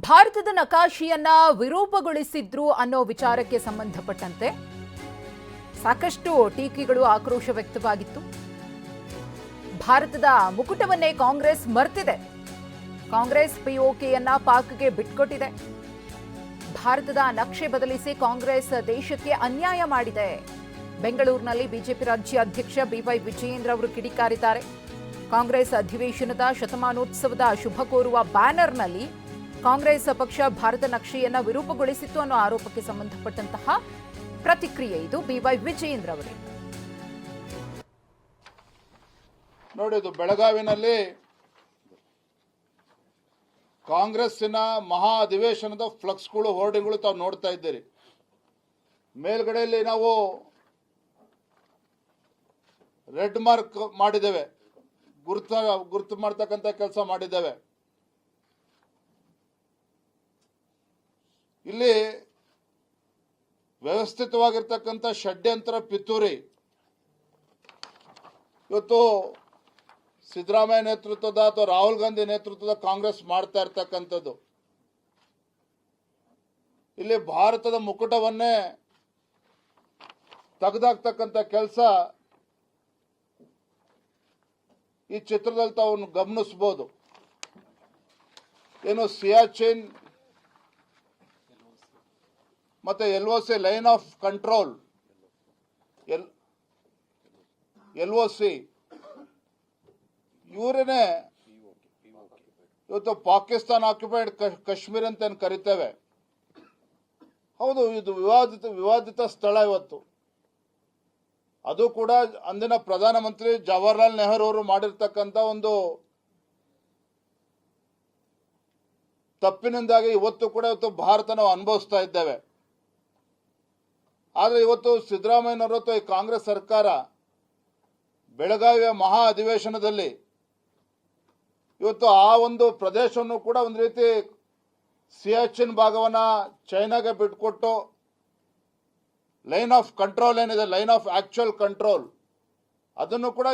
ಭಾರತದ ನಕಾಶೆಯನ್ನ ವಿರೂಪಗೊಳಿಸಿದ್ರು ಅನ್ನೋ ವಿಚಾರಕ್ಕೆ ಸಂಬಂಧಪಟ್ಟಂತೆ ಸಾಕಷ್ಟು ಟೀಕೆಗಳು ಆಕ್ರೋಶ ವ್ಯಕ್ತವಾಗಿತ್ತು. ಭಾರತದ ಮುಕುಟವನ್ನೇ ಕಾಂಗ್ರೆಸ್ ಮರ್ತಿದೆ. ಕಾಂಗ್ರೆಸ್ ಪಿಒಕೆಯನ್ನ ಪಾಕ್ಗೆ ಬಿಟ್ಕೊಟ್ಟಿದೆ. ಭಾರತದ ನಕ್ಷೆ ಬದಲಿಸಿ ಕಾಂಗ್ರೆಸ್ ದೇಶಕ್ಕೆ ಅನ್ಯಾಯ ಮಾಡಿದೆ. ಬೆಂಗಳೂರಿನಲ್ಲಿ ಬಿಜೆಪಿ ರಾಜ್ಯ ಅಧ್ಯಕ್ಷ ಬಿವೈ ವಿಜಯೇಂದ್ರ ಅವರು ಕಿಡಿಕಾರಿದ್ದಾರೆ. ಕಾಂಗ್ರೆಸ್ ಅಧಿವೇಶನದ ಶತಮಾನೋತ್ಸವದ ಶುಭ ಕೋರುವ ಬ್ಯಾನರ್ನಲ್ಲಿ ಕಾಂಗ್ರೆಸ್ ಪಕ್ಷ ಭಾರತ ನಕ್ಷೆಯನ್ನ ವಿರೂಪಗೊಳಿಸಿತ್ತು ಅನ್ನೋ ಆರೋಪಕ್ಕೆ ಸಂಬಂಧಪಟ್ಟಂತಹ ಪ್ರತಿಕ್ರಿಯೆ ಇದು. ಬಿವೈ ವಿಜಯೇಂದ್ರ ಅವರೇ. ನೋಡಿ, ಇದು ಬೆಳಗಾವಿನಲ್ಲಿ ಕಾಂಗ್ರೆಸ್ಸಿನ ಮಹಾ ಅಧಿವೇಶನದ ಫ್ಲಕ್ಸ್ಗಳು, ಹೋರ್ಡಿಂಗ್ಗಳು ತಾವು ನೋಡ್ತಾ ಇದ್ದೀರಿ. ಮೇಲ್ಗಡೆಯಲ್ಲಿ ನಾವು ರೆಡ್ ಮಾರ್ಕ್ ಮಾಡಿದ್ದೇವೆ. ಗುರುತ, ಗುರುತು ಮಾಡ್ತಕ್ಕಂಥ ಕೆಲಸ ಮಾಡಿದ್ದೇವೆ. ಇಲ್ಲಿ ವ್ಯವಸ್ಥಿತವಾಗಿರ್ತಕ್ಕಂಥ ಷಡ್ಯಂತ್ರ ಪಿತೂರಿ. ಇವತ್ತು ಸಿದ್ದರಾಮಯ್ಯ ನೇತೃತ್ವದ ಅಥವಾ ರಾಹುಲ್ ಗಾಂಧಿ ನೇತೃತ್ವದ ಕಾಂಗ್ರೆಸ್ ಮಾಡ್ತಾ ಇರ್ತಕ್ಕಂಥದ್ದು. ಇಲ್ಲಿ ಭಾರತದ ಮುಕುಟವನ್ನೇ ತೆಗೆದಾಕ್ತಕ್ಕಂಥ ಕೆಲಸ ಈ ಚಿತ್ರದಲ್ಲಿ ತಾವು ಗಮನಿಸ್ಬೋದು. ಏನು ಸಿಯಾಚಿನ್ ಮತ್ತೆ L O C line of control. L L O C. ಇವರೇನೆ ಇವತ್ತು ಪಾಕಿಸ್ತಾನ್ ಆಕ್ಯುಪೈಡ್ ಕಾಶ್ಮೀರ್ ಅಂತ ಕರಿತೇವೆ. ಹೌದು, ಇದು ವಿವಾದಿತ ವಿವಾದಿತ ಸ್ಥಳ ಇವತ್ತು. ಅದು ಕೂಡ ಅಂದಿನ ಪ್ರಧಾನಮಂತ್ರಿ ಜವಾಹರ್ಲಾಲ್ ನೆಹರು ಅವರು ಮಾಡಿರ್ತಕ್ಕಂಥ ಒಂದು ತಪ್ಪಿನಿಂದಾಗಿ ಇವತ್ತು ಕೂಡ ಇವತ್ತು ಭಾರತ ನಾವು ಅನುಭವಿಸ್ತಾ ಇದ್ದೇವೆ. ಆದರೆ ಇವತ್ತು ಸಿದ್ದರಾಮಯ್ಯನವರು ಅಥವಾ ಈ ಕಾಂಗ್ರೆಸ್ ಸರ್ಕಾರ ಬೆಳಗಾವಿಯ ಮಹಾ ಅಧಿವೇಶನದಲ್ಲಿ ಇವತ್ತು ಆ ಒಂದು ಪ್ರದೇಶವನ್ನು ಕೂಡ ಒಂದು ರೀತಿ ಸಿಯಾಚಿನ್ ಭಾಗವನ್ನು ಚೈನಾಗೆ ಬಿಟ್ಕೊಟ್ಟು ಲೈನ್ ಆಫ್ ಕಂಟ್ರೋಲ್ ಏನಿದೆ, ಲೈನ್ ಆಫ್ ಆಕ್ಚುಯಲ್ ಕಂಟ್ರೋಲ್, ಅದನ್ನು ಕೂಡ